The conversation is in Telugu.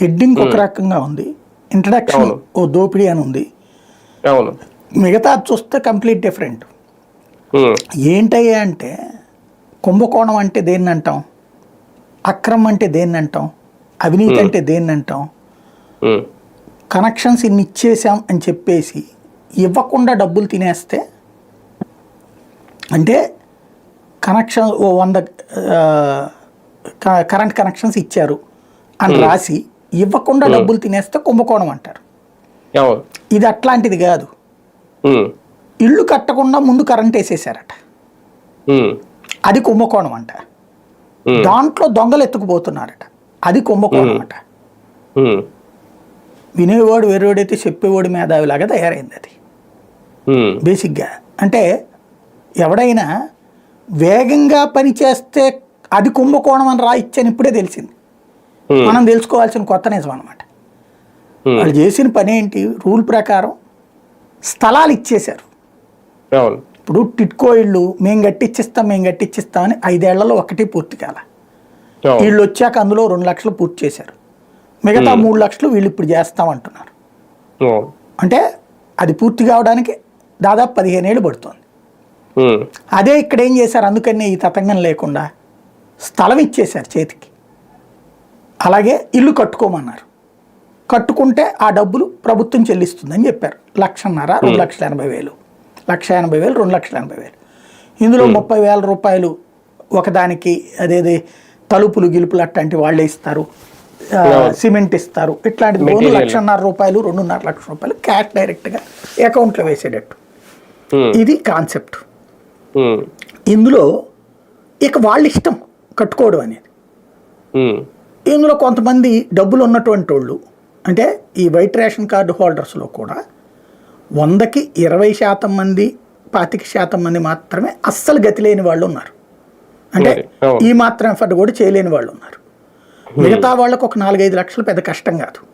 హెడ్డింగ్ ఒక రకంగా ఉంది. ఇంట్రడక్షన్. ఓ దోపిడీ అని ఉంది. మిగతా చూస్తే కంప్లీట్ డిఫరెంట్. ఏంటయ్యా అంటే కుంభకోణం అంటే దేన్ని అంటాం? అక్రమం అంటే దేన్ని అంటాం? అవినీతి అంటే దేన్ని అంటాం? కనెక్షన్స్ ఇన్ని ఇచ్చేసాం అని చెప్పేసి ఇవ్వకుండా డబ్బులు తినేస్తే? అంటే కనెక్షన్ ఓ వంద కరెంట్ కనెక్షన్స్ ఇచ్చారు అని రాసి ఇవ్వకుండా డబ్బులు తినేస్తే కుంభకోణం అంటారు. ఇది అట్లాంటిది కాదు. ఇల్లు కట్టకుండా ముందు కరెంట్ వేసేసారట అది కుంభకోణం అంట. దాంట్లో దొంగలు ఎత్తుకుపోతున్నారట. అది కుంభకోణం అట. వినేవాడు వెర్రోడైతే చెప్పేవాడు మేధావిలాగా తయారైంది అది. బేసిక్గా. అంటే ఎవడైనా వేగంగా పని చేస్తే అది కుంభకోణం అని రాయిచ్చని ఇప్పుడే తెలిసింది. మనం తెలుసుకోవాల్సిన కొత్త నిజం అనమాట ఉమ్, వాళ్ళు చేసిన పని ఏంటి? రూల్ ప్రకారం స్థలాలు ఇచ్చేశారు. ఇప్పుడు టిట్కో ఇళ్ళు మేము కట్టిచ్చిస్తాం మేము కట్టిచ్చిస్తామని ఐదేళ్ళలో ఒకటి పూర్తి కాల. వీళ్ళు వచ్చాక అందులో రెండు లక్షలు పూర్తి చేశారు. మిగతా మూడు లక్షలు వీళ్ళు ఇప్పుడు చేస్తామంటున్నారు అవును. అంటే అది పూర్తి కావడానికి దాదాపు పదిహేను ఏళ్ళు పడుతుంది. అదే ఇక్కడ ఏం చేశారు? అందుకనే ఈ తతంగం లేకుండా స్థలం ఇచ్చేశారు చేతికి. అలాగే ఇల్లు కట్టుకోమన్నారు. కట్టుకుంటే ఆ డబ్బులు ప్రభుత్వం చెల్లిస్తుందని చెప్పారు. లక్షన్నర రెండు లక్షల ఎనభై వేలు. లక్ష ఎనభై వేలు రెండు లక్షల ఎనభై వేలు. ఇందులో ముప్పై వేల రూపాయలు ఒకదానికి అదేది తలుపులు గిలుపులు అట్లాంటి వాళ్ళే ఇస్తారు. ఆ, సిమెంట్ ఇస్తారు. ఇట్లాంటిది పోను Material. లక్షన్నర రూపాయలు రెండున్నర లక్ష రూపాయలు క్యాష్ డైరెక్ట్గా అకౌంట్లో వేసేటట్టు. ఇది కాన్సెప్ట్. ఇందులో ఇక వాళ్ళ ఇష్టం కట్టుకోవడం అనేది. ఇందులో కొంతమంది డబ్బులు ఉన్నటువంటి వాళ్ళు అంటే ఈ వైట్ రేషన్ కార్డు హోల్డర్స్లో కూడా వందకి ఇరవై శాతం మంది పాతిక శాతం మంది మాత్రమే అస్సలు గతి లేని వాళ్ళు ఉన్నారు. అంటే. ఈ మాత్రం ఎఫర్ట్ కూడా చేయలేని వాళ్ళు ఉన్నారు. మిగతా వాళ్ళకు ఒక నాలుగైదు లక్షలు పెద్ద కష్టం కాదు.